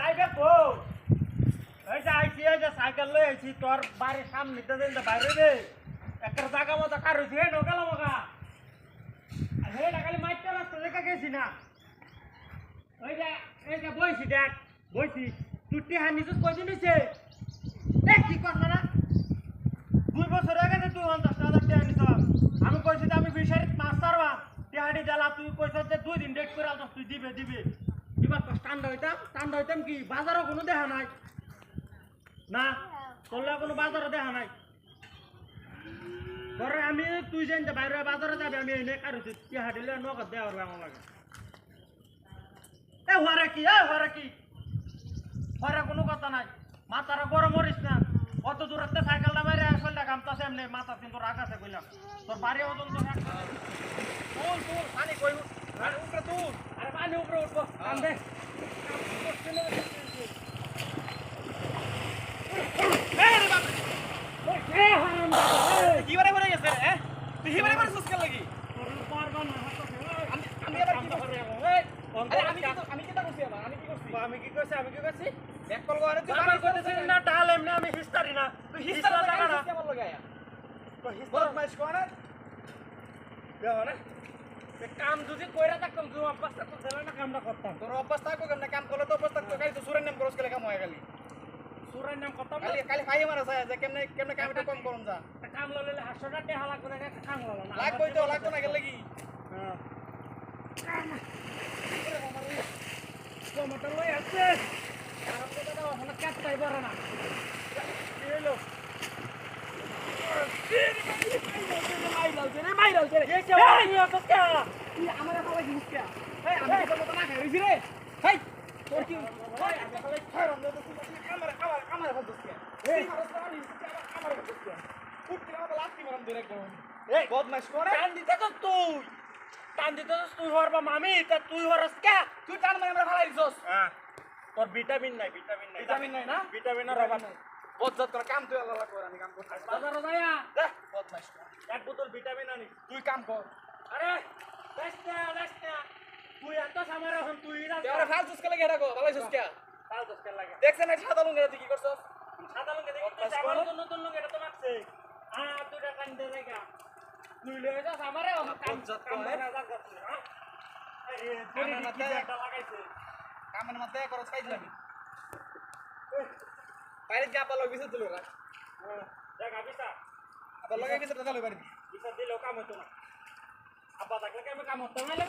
যাইবে কো এই আইছি, এই যে সাইকেল লই আইছি, তোর বাড়ির সামনে তো দেন বাইরে রে একটা জায়গা মতো কারও দিয়ে ঢোকালো মগা হে খালি মাইতে রাস্তা দেখা গেছি না। ওই যে, এই যে বইছি দেখ, বইছি। তুই হানি তো কয়দিন হইছে? এ, কি কর না দুই বছর আগে তুই পঞ্চাশ হাজার টাকা নিছ আমি কইছি আমি ফিশারিত মাছ ছাড়বা টিহাড়ি জ্বালা তুই কইছ যে দুই দিন ডেট করে তুই দিবে দিবে। এবার তো ঠান্ডা হইতাম ঠান্ডা হইতাম কি, বাজারও কোনো দেখা নাই। না তোলা কোনো বাজারও দেখা নাই। পরে আমি, তুই যেন বাইরে বাজারে যাবে, আমি এনে কারুছি লিয়ে নগদ দেওয়া হবে আমার লাগে। এ হরে কি, এ হরে কি? হরে কোনো কথা নাই। মাথার গরম মরিস না। অত দূরত্বে সাইকেলটা মেরে আসলে কামতাছে এমনি মাথা কিন্তু রাখ আছে কইলাম। তোর বাড়ি ওজন তো রাখ পানি কই আমি কি কইছি আমি কি কইছি এক কল করে তুই আমি বাড়ি কইতেছি না ডাল এমনি আমি হিস্তারি না তুই হিস্তার জায়গা না লাগায়া হিস্তার মাইস কোনা দেখো না কাম যদি কইরা থাকতাম তুই অভ্যাসটা তো দিলে না কামটা করতাম তোর কেমনে? কাম করলে তো খালি সুরের নাম করস গেলে কাম হয়ে গেলি। সুরের নাম করতাম খালি খালি ফাই মারা যায় যে কেমনে কেমনে কামটা কম করুন যা। কাম ললে হাসটা টেহা লাগবে না কাম ললো না। তো লাগতো না গেলে কি? হ্যাঁ। টমেটো লই আছে আর তো দাদা ওখানে কাটতাই পারে না কি হলো এই অত কে? তুই আমারে দিস কে? এই আমি তো মত না খাইছি রে। হেই তোর কি ওই আমি খালি খাইরাম না তো কামারে কামারে কামারে ফাল দিস কে? এই! মারস না দিস কে? দিস কে? ফুট কি আমাকে মারাম দিরে কোন এই! বদমাশ করে। টান দিতে তো তুই! টান দিতে তো তুই মামি তা তুই হরস কে? তুই টান মারে আমরা ফালাই দিছস। হ্যাঁ। তোর ভিটামিন নাই ভিটামিন নাই। ভিটামিন নাই না? ভিটামিনের অভাব বজ্জাত করে কাম তুই আল্লাহ করে আমি কাম করতে বাজারে যাইয়া দে বদমাশ করে। এক বোতল ভিটামিন আনি। তুই কাম কর। আরে বেস্টা বেস্টা তুই এত সামার এখন তুই তুই আমরা ফাল চুস কে লাগে রাখো চুস কে? পাঁচ দশ টাকা লাগে। দেখছ না সাদা লুঙ্গি তুই কি করছস? সাদা লঙ্কা দেখি তুই আমার নতুন নতুন লঙ্কা এটা তো মারছে হ্যাঁ দুটা কান দে জায়গা তুই লয়ে যাস আমারে কাম কাম করে। না জায়গা হ্যাঁ? আরে মাথায়- কি লাগাইছে। কামের মধ্যে করছ খাই দিলাম বাইরে যা পালো বিছে দিল রা হ্যাঁ দেখ আবিসা আবার লগে বিছে দালো বাড়ি। বিচার দিলেও কাম হতো না। আব্বা থাকলে কাম হতো? না